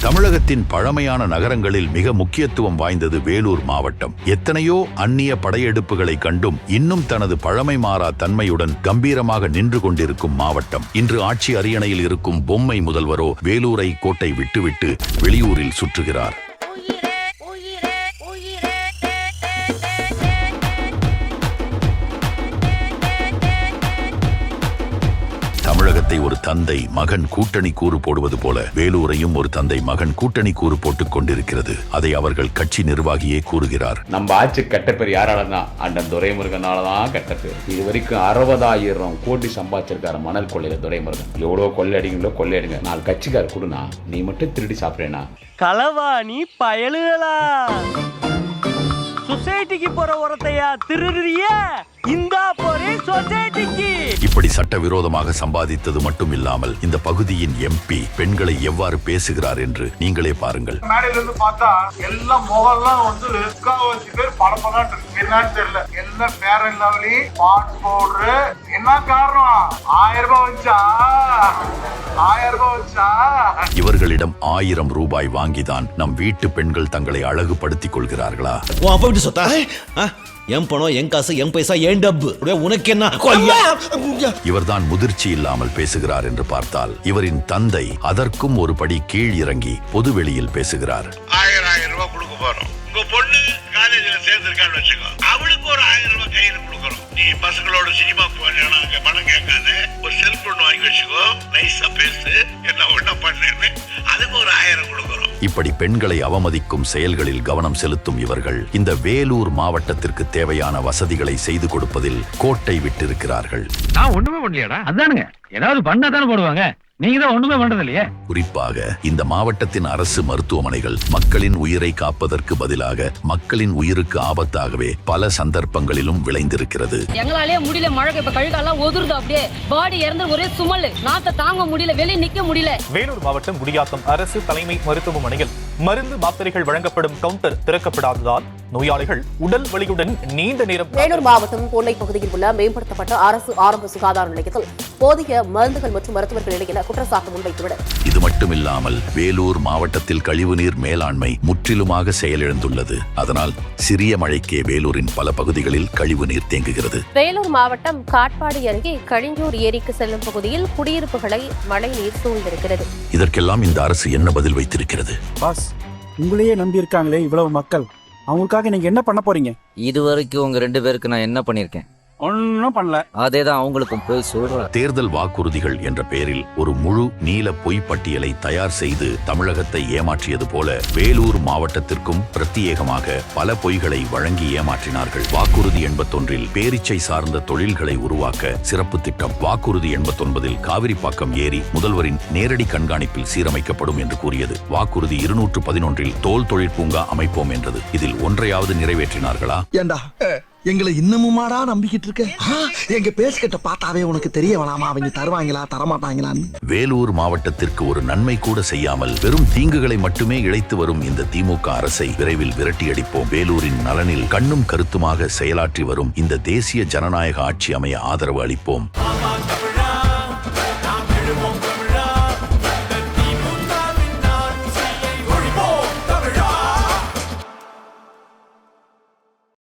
தமிழகத்தின் பழமையான நகரங்களில் மிக முக்கியத்துவம் வாய்ந்தது வேலூர் மாவட்டம். எத்தனையோ அந்நிய படையெடுப்புகளை கண்டும் இன்னும் தனது பழமை மாறா தன்மையுடன் கம்பீரமாக நின்று கொண்டிருக்கும் மாவட்டம். இன்று ஆட்சி அரியணையில் இருக்கும் பொம்மை முதல்வரோ வேலூரை கோட்டை விட்டுவிட்டு வெளியூரில் சுற்றுகிறார். தமிழகத்தை ஒரு தந்தை மகன் கூட்டணி கூறு போடுவது போல வேலூரையும் ஒரு தந்தை மகன் கூட்டணி கூறு போட்டுக் கொண்டிருக்கிறது. அதை அவர்கள் கட்சி நிர்வாகியே கூறுகிறார். நம்ம ஆட்சி கெட்ட பேர் யாரால தான் அண்ணன் துரைமுருகனால தான் கெட்ட பேர் இது வரைக்கும் அறுபதாயிரம் கோடி சம்பாதிச்சிருக்காரு மணல் கொள்ளையில துரைமுருகன். எவ்வளோ கொள்ளை அடிங்களோ கொள்ளை அடிங்க நாலு கட்சிக்கார் கொடுனா நீ மட்டும் திருடி சாப்பிட்றேனா? களவாணி பயலுகளா? சொசைட்டிக்கு போற உரத்தையா திருடுறிய? இப்படி சட்டவிரோதமாக சம்பாதித்தது மட்டும் இல்லாமல் இந்த பகுதியின் எம்பி பெண்களை எவ்வாறு பேசுகிறார் என்று நீங்களே பாருங்கள். மேடையில இருந்து பார்த்தா எல்லாம் முகம்லாம் வந்து முக்காவாசி பேர் படப்பதான் இருக்கு. என்னன்னு தெரியல. எல்லாம் பேர லவ்லி பாட் பவுடரு என்ன காரணம்? ஆயிரம் ரூபாய் வச்சா இவர்களிடம் ஆயிரம் ரூபாய் வாங்கிதான் நம் வீட்டு பெண்கள் தங்களை அழகுபடுத்திக் கொள்கிறார்களா? சொத்தா? என் பணம் என் காசு என் பைசா என் டப்பு. உனக்கு என்ன. இவர்தான் முதிர்ச்சி இல்லாமல் பேசுகிறார் என்று பார்த்தால் இவரின் தந்தை அதற்கும் ஒரு படி கீழ் இறங்கி பொதுவெளியில் பேசுகிறார். ஆயிரம் ஆயிரம் ரூபாய் கொடுக்க போறோம். உங்க பொண்ணு காலேஜ்ல சேர்ந்திருக்கான்னு வச்சுக்கோ. அவளுக்கு ஒரு ஆயிரம் ரூபாய் கையில கொடுக்குறோம் நீ பசங்களோட சினிமா போனா இப்படி பெண்களை அவமதிக்கும் செயல்களில் கவனம் செலுத்தும் இவர்கள் இந்த வேலூர் மாவட்டத்திற்கு தேவையான வசதிகளை செய்து கொடுப்பதில் கோட்டை விட்டிருக்கிறார்கள். நான் ஒண்ணுமே பண்ணலையாடா? அதானுங்க. ஏதாவது பண்ணா தானே போடுவாங்க. நீங்க தான் ஒண்ணுமே பண்றது இல்லையே குறிப்பாக இந்த மாவட்டத்தின் அரசு மருத்துவமனைகள் மக்களின் உயிரை காப்பதற்கு பதிலாக மக்களின் உயிருக்கு ஆபத்தாகவே பல சந்தர்ப்பங்களிலும் விளைந்திருக்கிறது. எங்களாலே முடியல மழை இப்ப கழுகாலாம் ஒதுருது அப்படியே. பாடி இறந்து ஒரே சுமல் நாத்த தாங்க முடியல வெளிய நிக்க முடியல. வேலூர் மாவட்டம் குடியாத்தம் அரசு தலைமை மருத்துவமனையில் மருந்து மாத்திரைகள் வழங்கப்படும் கவுண்டர் திறக்கப்படாததால் நோயாளிகள் உடல் வலியுடன் நீண்ட நேரம் வேலூர் மாவட்டம் கோட்டை பகுதியில் உள்ள மேம்படுத்தப்பட்ட அரசு ஆரம்ப சுகாதார நிலையத்தில் போதிய மருந்துகள் மற்றும் மருத்துவர்கள் இல்லை என குற்றச்சாட்டு முன்வைத்துள்ளனர் இது மட்டுமில்லாமல் வேலூர் மாவட்டத்தில் கழிவுநீர் மேலாண்மை முற்றிலுமாக செயலிழந்துள்ளது. அதனால் சிறிய மழைக்கே வேலூரின் பல பகுதிகளில் கழிவுநீர் தேங்குகிறது. வேலூர் மாவட்டம் காட்பாடி அருகே கழிஞ்சூர் ஏரிக்கு செல்லும் பகுதியில் குடியிருப்புகளை மழை நீர் சூழ்ந்திருக்கிறது. இதற்கெல்லாம் இந்த அரசு என்ன பதில் வைத்திருக்கிறது? பாஸ் உங்களையே நம்பி இருக்காங்களே இவ்வளவு மக்கள். அவங்களுக்காக நீங்க என்ன பண்ண போறீங்க? இது வரைக்கும் உங்க ரெண்டு பேருக்கு நான் என்ன பண்ணிருக்கேன்? ஒன்னும் பண்ணல. அதே தான் அவங்களுக்கும் போய் சொல்றேன். தேர்தல் வாக்குறுதிகள் என்ற பெயரில் ஒரு முழு நீல பொய் பட்டியலை தயார் செய்து தமிழகத்தை ஏமாற்றியது போல வேலூர் மாவட்டத்திற்கும் பிரத்யேகமாக பல பொய்களை வழங்கி ஏமாற்றினார்கள். வாக்குறுதி எண்பத்தொன்றில் பேரிச்சை சார்ந்த தொழில்களை உருவாக்க சிறப்பு திட்டம். வாக்குறுதி எண்பத்தொன்பதில் காவிரிப்பாக்கம் ஏரி முதல்வரின் நேரடி கண்காணிப்பில் சீரமைக்கப்படும் என்று கூறியது. வாக்குறுதி இருநூற்று பதினொன்றில் தோல் தொழிற்பூங்கா அமைப்போம் என்றது. இதில் ஒன்றையாவது நிறைவேற்றினார்களா? ஏண்டா? எங்களை இன்னமுமாடா நம்பிக்கிட்டு இருக்க? எங்க பேசிக்கிட்ட பார்த்தாவே உனக்கு தெரிய வேணாமா? அவங்க தருவாங்களா தரமாட்டாங்களான்னு. வேலூர் மாவட்டத்திற்கு ஒரு நன்மை கூட செய்யாமல் வெறும் தீங்குகளை மட்டுமே இழைத்து வரும் இந்த திமுக அரசை விரைவில் விரட்டியடிப்போம். வேலூரின் நலனில் கண்ணும் கருத்துமாக செயலாற்றி வரும் இந்த தேசிய ஜனநாயக ஆட்சி அமைய ஆதரவு அளிப்போம்.